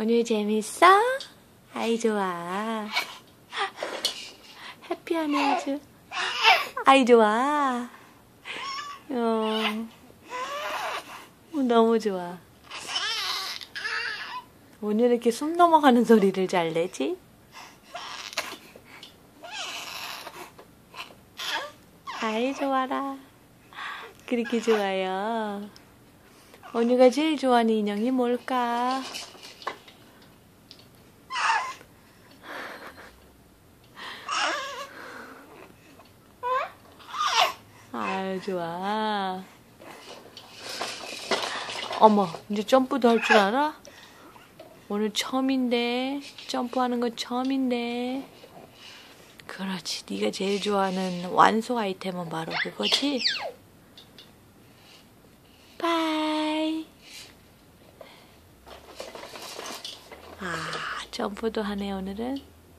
오늘 재밌어? 아이 좋아. 해피하네 아주. 아이 좋아. 어. 어, 너무 좋아. 오늘 이렇게 숨 넘어가는 소리를 잘 내지? 아이 좋아라. 그렇게 좋아요. 언니가 제일 좋아하는 인형이 뭘까? 아유 좋아. 어머 이제 점프도 할 줄 알아? 오늘 처음인데 점프하는 건 처음인데 그렇지 네가 제일 좋아하는 완소 아이템은 바로 그거지? 바이 아 점프도 하네 오늘은